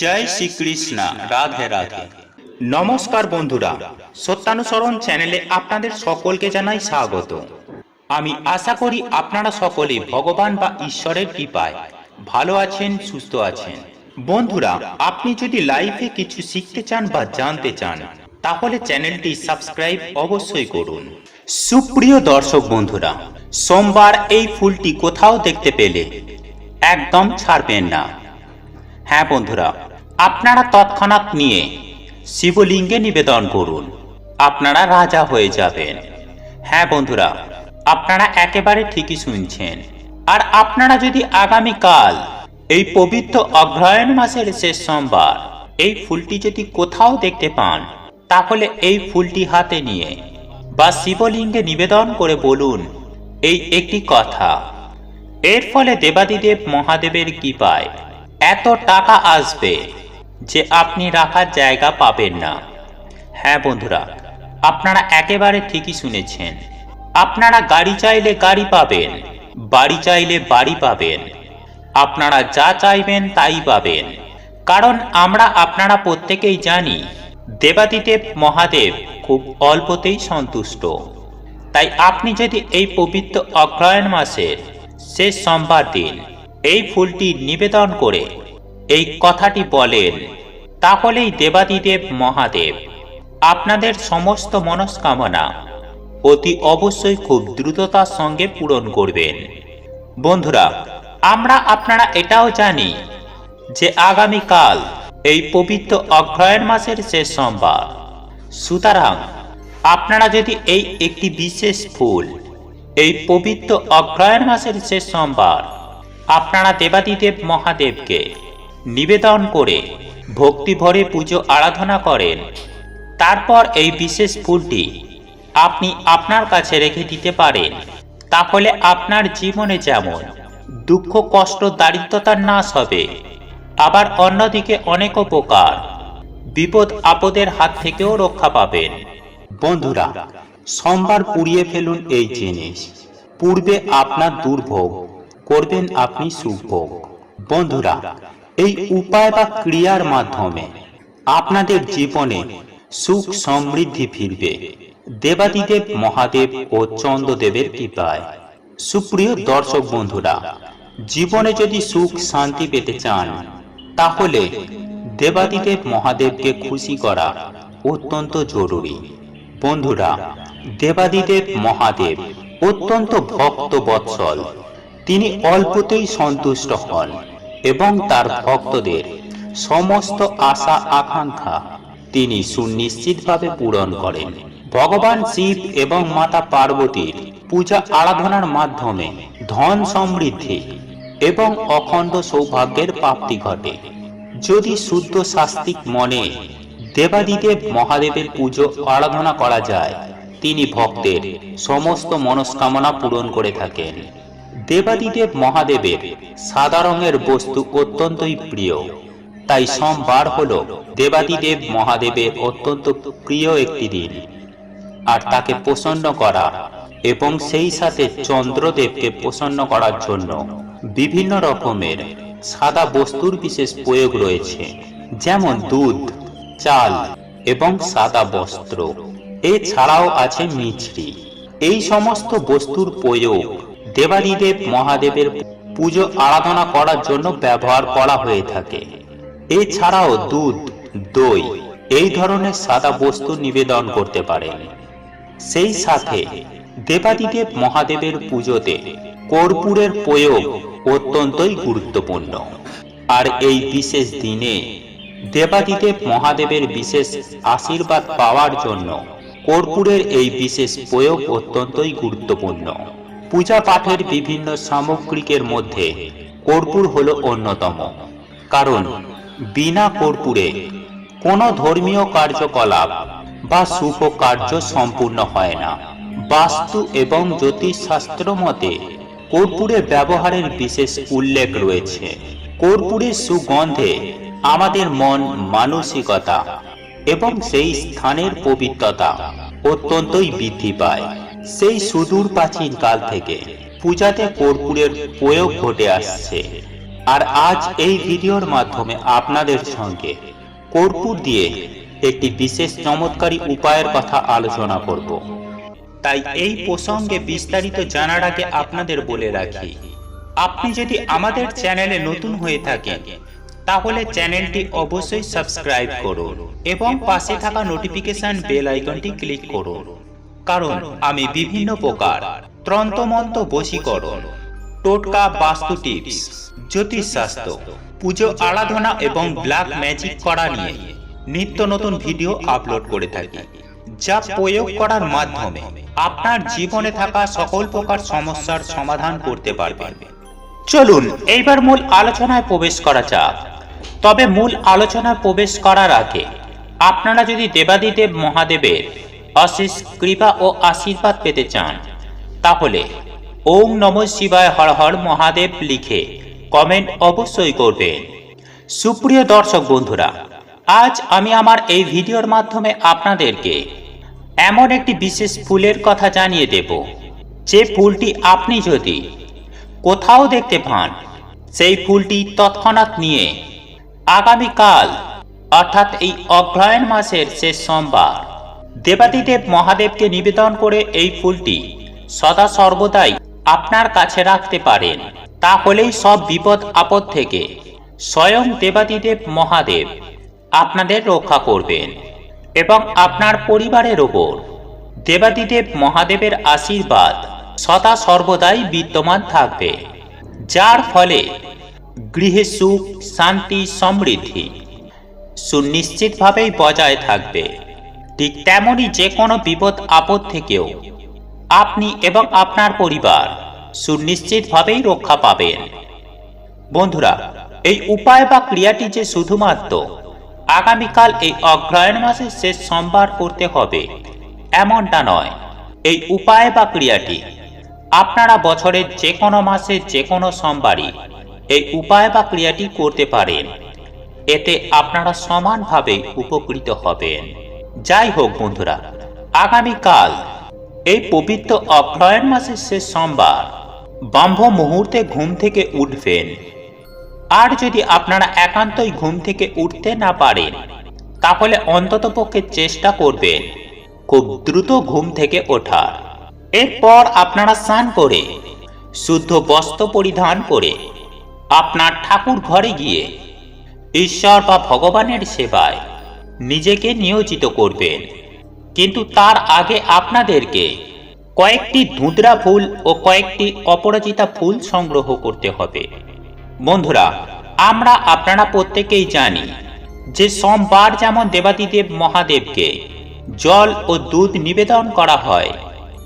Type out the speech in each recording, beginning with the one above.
জয় শ্রীকৃষ্ণ, রাধে রাধে। নমস্কার বন্ধুরা, সত্যানুসরণ চ্যানেলে আপনাদের সকলকে জানাই স্বাগত। আমি আশা করি আপনারা সকলে ভগবান বা ঈশ্বরের কৃপায় ভালো আছেন, সুস্থ আছেন। বন্ধুরা, আপনি যদি লাইফে কিছু শিখতে চান বা জানতে চান, তাহলে চ্যানেলটি সাবস্ক্রাইব অবশ্যই করুন। সুপ্রিয় দর্শক বন্ধুরা, সোমবার এই ফুলটি কোথাও দেখতে পেলে একদম ছাড়বেন না। হ্যাঁ বন্ধুরা আপনারা তৎক্ষণাৎ নিয়ে শিবলিঙ্গে নিবেদন করুন। আপনারা রাজা হয়ে যাবেন। হ্যাঁ বন্ধুরা, আপনারা একেবারে ঠিকই শুনছেন। আর আপনারা যদি আগামী কাল এই পবিত্র অগ্রহায়ণ মাসের শেষ সোমবার এই ফুলটি যদি কোথাও দেখতে পান, তাহলে এই ফুলটি হাতে নিয়ে বা শিবলিঙ্গে নিবেদন করে বলুন, এই একটি কথা। এর ফলে দেবাদিদেব মহাদেবের কৃপায় এত টাকা আসবে যে আপনি রাখার জায়গা পাবেন না। হ্যাঁ বন্ধুরা, আপনারা একেবারে ঠিকই শুনেছেন। আপনারা গাড়ি চাইলে গাড়ি পাবেন, বাড়ি চাইলে বাড়ি পাবেন। আপনারা যা চাইবেন তাই পাবেন। কারণ আমরা আপনারা প্রত্যেকেই জানি, দেবাদিদেব মহাদেব খুব অল্পতেই সন্তুষ্ট। তাই আপনি যদি এই পবিত্র অগ্রহায়ণ মাসের শেষ সোমবার দিন এই ফুলটি নিবেদন করে এই কথাটি বলেন, তাহলেই দেবাদিদেব মহাদেব, আপনাদের সমস্ত মনস্কামনা অতি অবশ্যই খুব দ্রুততার সঙ্গে পূরণ করবেন। বন্ধুরা, আমরা আপনারা এটাও জানি যে আগামীকাল এই পবিত্র অগ্রহায়ণ মাসের শেষ সোমবার। সুতরাং আপনারা যদি এই একটি বিশেষ ফুল, এই পবিত্র অগ্রহায়ণ মাসের শেষ সোমবার আপনারা দেবাদিদেব মহাদেবকে নিবেদন করে ভক্তি ভরে পুজো আরাধনা করেন। তারপর এই বিশেষ ফুলটি আপনি আপনার কাছে রেখে দিতে পারেন। তাহলে আপনার জীবনে যেমন দুঃখ, কষ্ট, দারিদ্রতার নাশ হবে, আবার অন্যদিকে অনেক উপকার, বিপদ, আপদের হাত থেকেও রক্ষা পাবেন। বন্ধুরা, সোমবার পুড়িয়ে ফেলুন এই জিনিস। পূর্বে আপনার দুর্ভোগ, করবেন আপনি সুভোগ বন্ধুরা এই উপায় বা ক্রিয়ার মাধ্যমে আপনাদের জীবনে সুখ সমৃদ্ধি ফিরবে। দেবাদিদেব মহাদেব ও চন্দ্রদেবের কৃপায়। সুপ্রিয় দর্শক বন্ধুরা, জীবনে যদি সুখ শান্তি পেতে চান, তাহলে দেবাদিদেব মহাদেবকে খুশি করা অত্যন্ত জরুরি। বন্ধুরা, দেবাদিদেব মহাদেব অত্যন্ত ভক্ত বৎসল তিনি অল্পতেই সন্তুষ্ট হন। এবং তার ভক্তদের সমস্ত আশা আকাঙ্ক্ষা তিনি সুনিশ্চিতভাবে পূরণ করেন। ভগবান শিব এবং মাতা পার্বতীর পূজা আরাধনার মাধ্যমে ধন সমৃদ্ধি এবং অখণ্ড সৌভাগ্যের প্রাপ্তি ঘটে। যদি শুদ্ধ শাস্তিক মনে দেবাদিদেব মহাদেবের পুজো আরাধনা করা যায়, তিনি ভক্তের সমস্ত মনস্কামনা পূরণ করে থাকেন। দেবাদিদেব মহাদেবের সাদা রঙের বস্তু অত্যন্তই প্রিয়। তাই সোমবার হল দেবাদিদেব মহাদেবের অত্যন্ত প্রিয় একটি দিন। আর তাকে প্রসন্ন করা এবং সেই সাথে চন্দ্রদেবকে প্রসন্ন করার জন্য বিভিন্ন রকমের সাদা বস্তুর বিশেষ প্রয়োগ রয়েছে, যেমন দুধ, চাল এবং সাদা বস্ত্র। এছাড়াও আছে মিছরি। এই সমস্ত বস্তুর প্রয়োগ দেবাদিদেব মহাদেবের পুজো আরাধনা করার জন্য ব্যবহার করা হয়ে থাকে। এছাড়াও দুধ, দই এই ধরনের সাদা বস্তু নিবেদন করতে পারেন সেই সাথে দেবাদিদেব মহাদেবের পুজোতে কর্পূরের প্রয়োগ অত্যন্তই গুরুত্বপূর্ণ। আর এই বিশেষ দিনে দেবাদিদেব মহাদেবের বিশেষ আশীর্বাদ পাওয়ার জন্য কর্পূরের এই বিশেষ প্রয়োগ অত্যন্তই গুরুত্বপূর্ণ। পূজা পাঠের বিভিন্ন সামগ্রিকের মধ্যে কর্পূর হল অন্যতম। কারণ বিনা কর্পূরে কোনো ধর্মীয় কার্যকলাপ বা শুভ কার্য সম্পূর্ণ হয় না। বাস্তু এবং জ্যোতিষশাস্ত্র মতে কর্পূরের ব্যবহারের বিশেষ উল্লেখ রয়েছে। কর্পূরের সুগন্ধে আমাদের মন মানসিকতা এবং সেই স্থানের পবিত্রতা অত্যন্তই বৃদ্ধি পায়। সেই সুদূর প্রাচীন কাল থেকে পূজাতে কর্পূরের প্রয়োগ ঘটে আসছে। আর আজ এই ভিডিওর মাধ্যমে আপনাদের সঙ্গে কর্পূর দিয়ে একটি বিশেষ চমৎকারী উপায়ের কথা আলোচনা করব। তাই এই প্রসঙ্গে বিস্তারিত জানার আগে আপনাদের বলে রাখি, আপনি যদি আমাদের চ্যানেলে নতুন হয়ে থাকেন, তাহলে চ্যানেলটি অবশ্যই সাবস্ক্রাইব করুন এবং পাশে থাকা নোটিফিকেশন বেল আইকনটি ক্লিক করুন। কারণ আমি বিভিন্ন প্রকার ত্রন্তমন্ত বশীকরণ, টোটকা বাস্তু টিপস জ্যোতিষশাস্ত্র, পুজো আরাধনা এবং ব্ল্যাক ম্যাজিক করা নিয়ে নিত্য নতুন ভিডিও আপলোড করে থাকি, যা প্রয়োগ করার মাধ্যমে আপনার জীবনে থাকা সকল প্রকার সমস্যার সমাধান করতে পারবেন। চলুন, এইবার মূল আলোচনায় প্রবেশ করা যাক। তবে মূল আলোচনায় প্রবেশ করার আগে আপনারা যদি দেবাদিদেব মহাদেবের অশেষ কৃপা ও আশীর্বাদ পেতে চান। তাহলে, ওম নম শিবায় হর হর মহাদেব লিখে কমেন্ট অবশ্যই করবেন। সুপ্রিয় দর্শক বন্ধুরা, আজ আমি আমার এই ভিডিওর মাধ্যমে আপনাদেরকে এমন একটি বিশেষ ফুলের কথা জানিয়ে দেব। যে ফুলটি আপনি যদি কোথাও দেখতে পান, সেই ফুলটি তৎক্ষণাৎ নিয়ে আগামীকাল, অর্থাৎ এই অগ্রহায়ণ মাসের শেষ সোমবার দেবাদিদেব মহাদেবকে নিবেদন করে এই ফুলটি সদা সর্বদাই আপনার কাছে রাখতে পারেন। তাহলেই সব বিপদ আপদ থেকে স্বয়ং দেবাদিদেব মহাদেব আপনাদের রক্ষা করবেন এবং আপনার পরিবারের ওপর দেবাদিদেব মহাদেবের আশীর্বাদ সদা সর্বদাই বিদ্যমান থাকবে, যার ফলে গৃহে সুখ, শান্তি, সমৃদ্ধি সুনিশ্চিতভাবেই বজায় থাকবে। ঠিক তেমনই যে কোনো বিপদ আপদ থেকেও আপনি এবং আপনার পরিবার সুনিশ্চিতভাবেই রক্ষা পাবেন। বন্ধুরা, এই উপায় বা ক্রিয়াটি যে শুধুমাত্র আগামীকাল এই অগ্রহায়ণ মাসের শেষ সোমবার করতে হবে, এমনটা নয়। এই উপায় বা ক্রিয়াটি আপনারা বছরের যে কোনো মাসে যে কোনো সোমবারই এই উপায় বা ক্রিয়াটি করতে পারেন। এতে আপনারা সমানভাবে উপকৃত হবেন। যাই হোক বন্ধুরা, আগামীকাল এই পবিত্র অগ্রহায়ণ মাসের শেষ সোমবার ব্রহ্ম মুহূর্তে ঘুম থেকে উঠবেন। আর যদি আপনারা একান্তই ঘুম থেকে উঠতে না পারেন, তাহলে অন্ততপক্ষে চেষ্টা করবেন খুব দ্রুত ঘুম থেকে ওঠার। এরপর আপনারা স্নান করে, শুদ্ধ বস্ত্র পরিধান করে আপনার ঠাকুর ঘরে গিয়ে ঈশ্বর বা ভগবানের সেবায় নিজেকে নিয়োজিত করবেন। কিন্তু তার আগে আপনাদেরকে কয়েকটি ধুঁদরা ফুল ও কয়েকটি অপরাজিতা ফুল সংগ্রহ করতে হবে। বন্ধুরা, আমরা আপনারা প্রত্যেকেই জানি যে সোমবার যেমন দেবাদিদেব মহাদেবকে জল ও দুধ নিবেদন করা হয়,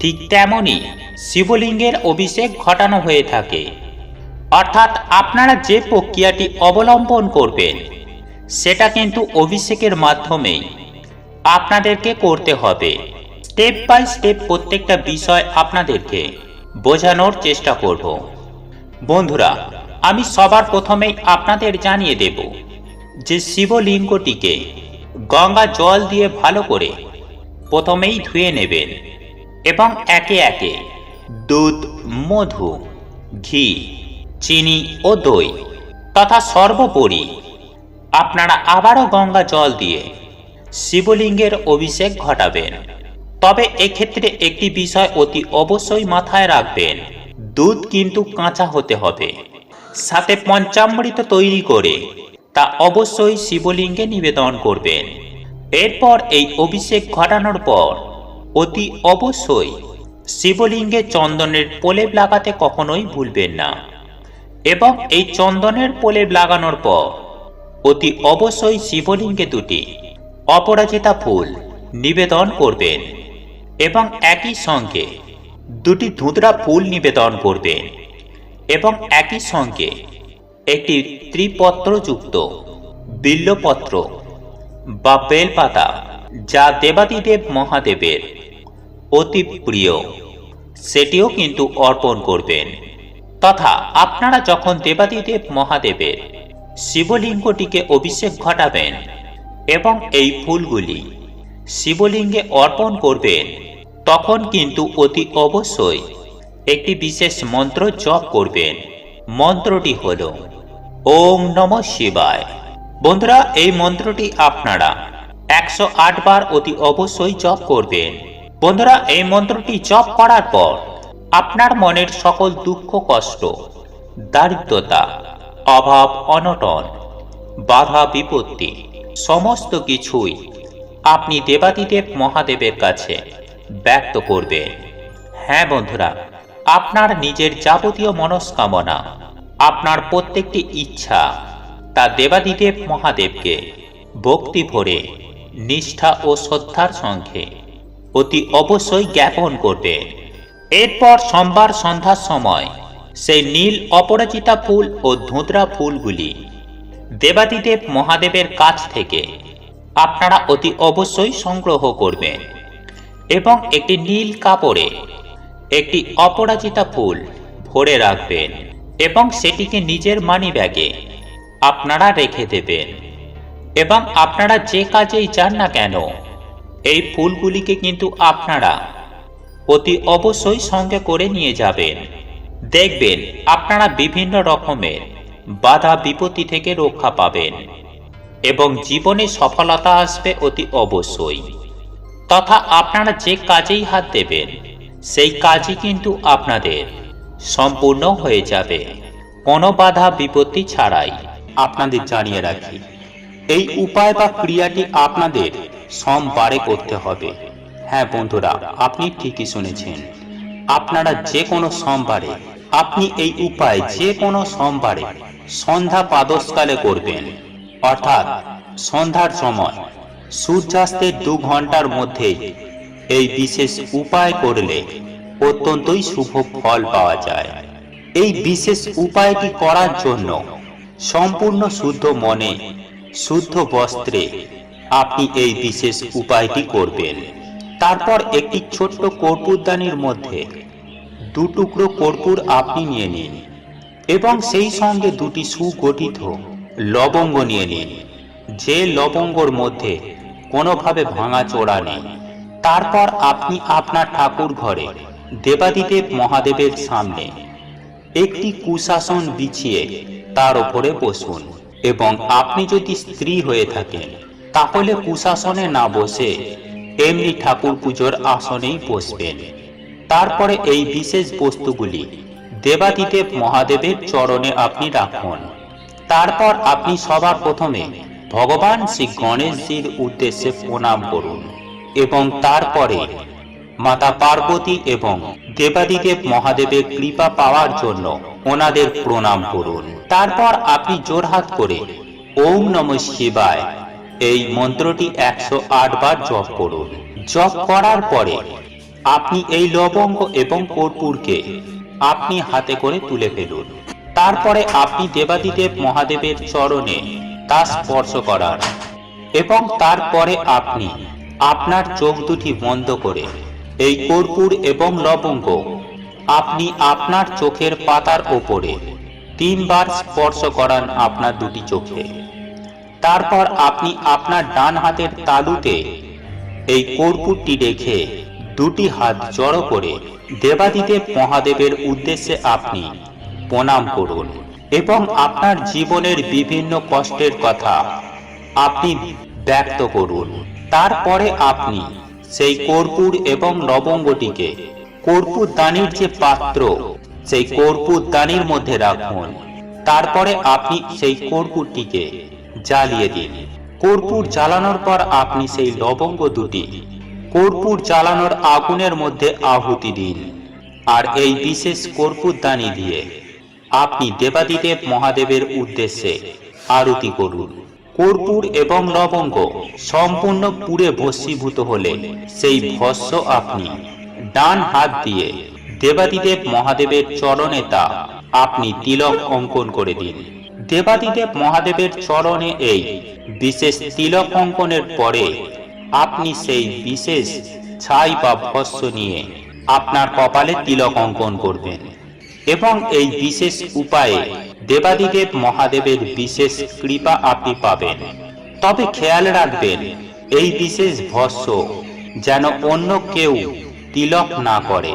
ঠিক তেমনি শিবলিঙ্গের অভিষেক ঘটানো হয়ে থাকে। অর্থাৎ আপনারা যে প্রক্রিয়াটি অবলম্বন করবেন সেটা কিন্তু অভিষেকের মাধ্যমেই আপনাদেরকে করতে হবে। স্টেপ বাই স্টেপ প্রত্যেকটা বিষয় আপনাদেরকে বোঝানোর চেষ্টা করব। বন্ধুরা, আমি সবার প্রথমেই আপনাদের জানিয়ে দেব যে শিবলিঙ্গটিকে গঙ্গা জল দিয়ে ভালো করে প্রথমেই ধুয়ে নেবেন এবং একে একে দুধ, মধু, ঘি, চিনি ও দই তথা সর্বোপরি আপনারা আবারও গঙ্গা জল দিয়ে শিবলিঙ্গের অভিষেক ঘটাবেন। তবে এক্ষেত্রে একটি বিষয় অতি অবশ্যই মাথায় রাখবেন, দুধ কিন্তু কাঁচা হতে হবে। সাথে পঞ্চামৃত তৈরি করে তা অবশ্যই শিবলিঙ্গে নিবেদন করবেন। এরপর এই অভিষেক ঘটানোর পর অতি অবশ্যই শিবলিঙ্গে চন্দনের প্রলেপ লাগাতে কখনোই ভুলবেন না। এবং এই চন্দনের প্রলেপ লাগানোর পর অতি অবশ্যই শিবলিঙ্গে দুটি। অপরাজিতা ফুল নিবেদন করবেন এবং একই সঙ্গে দুটি ধুতরা ফুল নিবেদন করবেন এবং একই সঙ্গে একটি ত্রিপত্রযুক্ত বিল্লপত্র বা বেলপাতা যা দেবাদিদেব মহাদেবের অতি প্রিয়, সেটিও কিন্তু অর্পণ করবেন। তথা আপনারা যখন দেবাদিদেব মহাদেবের শিবলিঙ্গটিকে অভিষেক ঘটাবেন এবং এই ফুলগুলি শিবলিঙ্গে অর্পণ করবেন, তখন কিন্তু অতি অবশ্যই একটি বিশেষ মন্ত্র জপ করবেন। মন্ত্রটি হল, ওম নম শিবায়। বন্ধুরা, এই মন্ত্রটি আপনারা একশো আট বার অতি অবশ্যই জপ করবেন। বন্ধুরা, এই মন্ত্রটি জপ করার পর আপনার মনের সকল দুঃখ, কষ্ট, দারিদ্রতা অভাব অনটন, বাধা বিপত্তি, সমস্ত কিছুই আপনি দেবাদিদেব মহাদেবের কাছে ব্যক্ত করবেন। হ্যাঁ বন্ধুরা, আপনার নিজের যাবতীয় মনস্কামনা, আপনার প্রত্যেকটি ইচ্ছা, তা দেবাদিদেব মহাদেবকে ভক্তি ভরে, নিষ্ঠা ও শ্রদ্ধার সঙ্গে অতি অবশ্যই জ্ঞাপন করবে এরপর সোমবার সন্ধ্যার সময় সেই নীল অপরাজিতা ফুল ও ধুঁতরা ফুলগুলি দেবাদিদেব মহাদেবের কাছ থেকে আপনারা অতি অবশ্যই সংগ্রহ করবেন এবং একটি নীল কাপড়ে একটি অপরাজিতা ফুল ভরে রাখবেন এবং সেটিকে নিজের মানি ব্যাগে আপনারা রেখে দেবেন। এবং আপনারা যে কাজেই যান না কেন, এই ফুলগুলিকে কিন্তু আপনারা অতি অবশ্যই সঙ্গে করে নিয়ে যাবেন। দেখবেন আপনারা বিভিন্ন রকমের বাধা বিপত্তি থেকে রক্ষা পাবেন এবং জীবনে সফলতা আসবে অতি অবশ্যই। তথা আপনারা যে কাজেই হাত দেবেন, সেই কাজই কিন্তু আপনাদের সম্পূর্ণ হয়ে যাবে। কোনো বাধা বিপত্তি ছাড়াই আপনাদের জানিয়ে রাখি, এই উপায় বা ক্রিয়াটি আপনাদের সোমবারে করতে হবে। হ্যাঁ বন্ধুরা, আপনি ঠিকই শুনেছেন। আপনারা যে কোনো সোমবারে, আপনি এই উপায় যে কোনো সোমবারে সন্ধ্যা পাদসকালে করবেন। অর্থাৎ সন্ধ্যার সময় সূর্যাস্তের দু ঘণ্টার মধ্যে এই বিশেষ উপায় করলে অত্যন্তই শুভ ফল পাওয়া যায়। এই বিশেষ উপায়টি করার জন্য সম্পূর্ণ শুদ্ধ মনে, শুদ্ধ বস্ত্রে আপনি এই বিশেষ উপায়টি করবেন। তারপর একটি ছোট্ট কর্পূরদানির মধ্যে দু টুকরো কর্পূর আপনি নিয়ে নিন এবং সেই সঙ্গে দুটি সুগঠিত লবঙ্গ নিয়ে নিন। যে লবঙ্গর মধ্যে কোনোভাবে ভাঙা চোরা নেই, তারপর আপনি আপনার ঠাকুর ঘরে দেবাদিদেব মহাদেবের সামনে একটি কুশাসন বিছিয়ে তার উপরে বসুন এবং আপনি যদি স্ত্রী হয়ে থাকেন, তাহলে কুশাসনে না বসে এমনি ঠাকুর পুজোর আসনেই বসবেন। তারপরে এই বিশেষ বস্তুগুলি দেবাদিদেব মহাদেবের চরণে আপনি রাখুন। তারপর আপনি সবার প্রথমে ভগবান শ্রী গণেশজির উদ্দেশ্যে প্রণাম করুন এবং তারপরে মাতা পার্বতী এবং দেবাদিদেব মহাদেবের কৃপা পাওয়ার জন্য ওনাদের প্রণাম করুন। তারপর আপনি জোরহাত করে ওম নম শিবায় এই মন্ত্রটি একশো আট বার জপ করুন। জপ করার পরে আপনি এই লবঙ্গ এবং কর্পূরকে আপনি হাতে করে তুলে ফেলুন। তারপরে আপনি দেবাদিদেব মহাদেবের চরণে তা স্পর্শ করার এবং তারপরে আপনি আপনার চোখ দুটি বন্ধ করে এই কর্পূর এবং লবঙ্গ আপনি আপনার চোখের পাতার ওপরে তিনবার স্পর্শ করান আপনার দুটি চোখে। তারপর আপনি আপনার ডান হাতের তালুতে এই কর্পূরটি রেখে দুটি হাত জড়ো করে দেবাদিদেব মহাদেবের উদ্দেশ্যে আপনি প্রণাম করুন এবং আপনার জীবনের বিভিন্ন কষ্টের কথা আপনি ব্যক্ত করুন। তারপরে আপনি সেই কর্পূর এবং লবঙ্গটিকে কর্পূর দানির যে পাত্র, সেই কর্পূর দানির মধ্যে রাখুন। তারপরে আপনি সেই কর্পূরটিকে জ্বালিয়ে দিন। কর্পূর জ্বালানোর পর আপনি সেই লবঙ্গ দুটি কর্পূর জ্বালানোর আগুনের মধ্যে আহুতি দিন আর এই বিশেষ কর্পূর দানি দিয়ে আপনি দেবাদিদেব মহাদেবের উদ্দেশ্যে আরতি করুন। কর্পূর এবং লবঙ্গ সম্পূর্ণ পুড়ে ভস্মীভূত হলে সেই ভস্য আপনি ডান হাত দিয়ে দেবাদিদেব মহাদেবের চরণে তা আপনি তিলক অঙ্কন করে দিন। দেবাদিদেব মহাদেবের চরণে এই বিশেষ তিলক অঙ্কনের পরে আপনি সেই বিশেষ ছাই বা ভস্য নিয়ে আপনার কপালে তিলক অঙ্কন করবেন। এবং এই বিশেষ উপায়ে দেবাদিদেব মহাদেবের বিশেষ কৃপা আপনি পাবেন। তবে খেয়াল রাখবেন, এই বিশেষ ভস্য যেন অন্য কেউ তিলক না করে।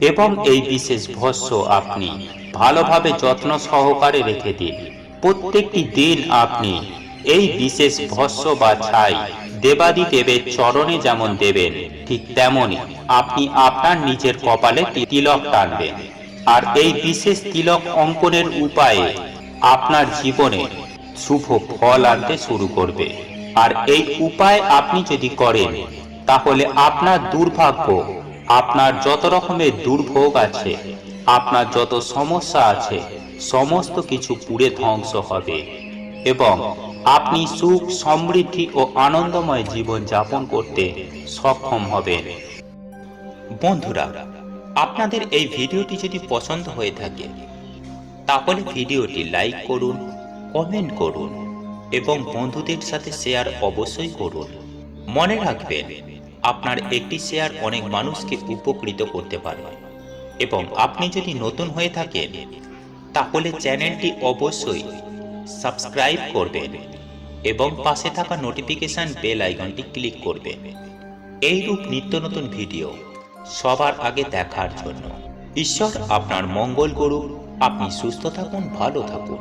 এবং এই বিশেষ ভস্য আপনি ভালোভাবে যত্ন সহকারে রেখে দিন। প্রত্যেকটি দিন আপনি এই বিশেষ ভস্য বা ছাই দেবাদি দেবের চরণে যেমন দেবেন, ঠিক তেমনি আপনি আপনার নিজের কপালে তিলক টানবেন। আর এই বিশেষ তিলক অঙ্কনের উপায়ে আপনার জীবনে শুভ ফল আনতে শুরু করবে। আর এই উপায় আপনি যদি করেন, তাহলে আপনার দুর্ভাগ্য, আপনার যত রকমের দুর্ভোগ আছে আপনার যত সমস্যা আছে, সমস্ত কিছু পুড়ে ধ্বংস হবে। এবং আপনি সুখ, সমৃদ্ধি ও আনন্দময় জীবন যাপন করতে সক্ষম হবেন। বন্ধুরা, আপনাদের এই ভিডিওটি যদি পছন্দ হয়ে থাকে, তাহলে ভিডিওটি লাইক করুন, কমেন্ট করুন এবং বন্ধুদের সাথে শেয়ার অবশ্যই করুন। মনে রাখবেন, আপনার একটি শেয়ার অনেক মানুষকে উপকৃত করতে পারে। এবং আপনি যদি নতুন হয়ে থাকেন, তাহলে চ্যানেলটি অবশ্যই সাবস্ক্রাইব করবেন এবং পাশে থাকা নোটিফিকেশান বেল আইকনটি ক্লিক করবেন। এইরূপ নিত্য নতুন ভিডিও সবার আগে দেখার জন্য। ঈশ্বর আপনার মঙ্গল করুক। আপনি সুস্থ থাকুন, ভালো থাকুন।